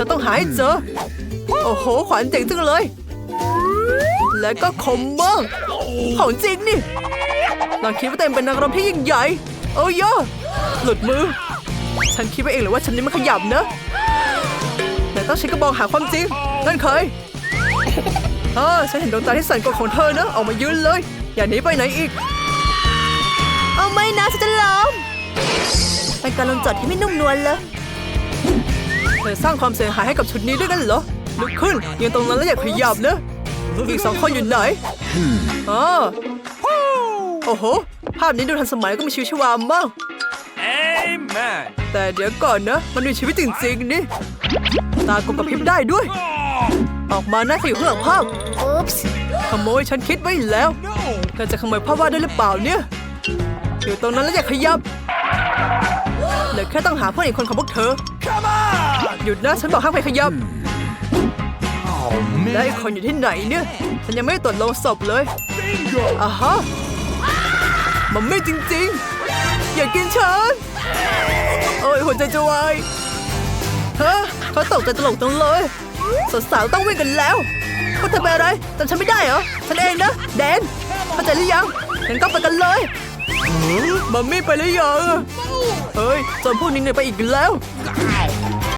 ฉันต้องหาให้เจอ โอ้โห ขวานเจ๋งจังเลย และก็คมมากของจริงนี่ลองคิดว่าเต็มเป็นนักรบที่ยิ่งใหญ่ โอ้ยหลุดมือ ฉันคิดไปเองเลยว่าฉันนี่มันขยับนะแต่ต้องใช้กระบองหาความจริงนั่นเคยเออฉันเห็นดวงตาที่สั่นกว่าของเธอนะออกมายืนเลย อย่าหนีไปไหนอีก เอาไม่นะฉันจะล้มเป็นการลงจอดที่ไม่นุ่มนวลเลย เธอสร้างความเสียหายให้กับชุดนี้ด้วยกันเหรอลุกขึ้นยืนตรงนั้นแล้วอย่าขยับนะอีกสองคนอยู่ไหนอ๋อโอ้โห ภาพนี้ดูทันสมัยก็มีชีวิตชีวามาก Amen. แต่เดี๋ยวก่อนนะ มันมีชีวิตจริงๆนี่ ตากลมกระพริบได้ด้วย ออกมาหน้าขอยู่ข้างหลังภาพ Oops. ขโมยฉันคิดไว้แล้วเธอจะขโมยภาพวาดได้หรือเปล่าเนี่ย อยู่ตรงนั้นแล้วอย่าขยับเหลือแค่ต้องหาเพื่อนอีกคนของพวกเธอ Come on. หยุดนะ ฉันบอกห้ามไปขยับ Oh และ man. อีกคนอยู่ที่ไหนเนี่ย ฉันยังไม่ได้ตรวจโลงศพเลย Bingo. อ่าฮะ มันไม่จริงๆ อย่ากินฉัน โอ้ยหัวใจจะวายฮะเขาตกใจตลกจังเลยสาวๆต้องวิ่งกันแล้วพวกเธอเป็นอะไรจำฉันไม่ได้เหรอ ฉันเองนะ แดนเข้าใจหรือยังงั้นก็ไปกันเลยมัมมี่ไปหรือยังเฮ้ยโจนพวกนี้เนี่ยไปอีกแล้ว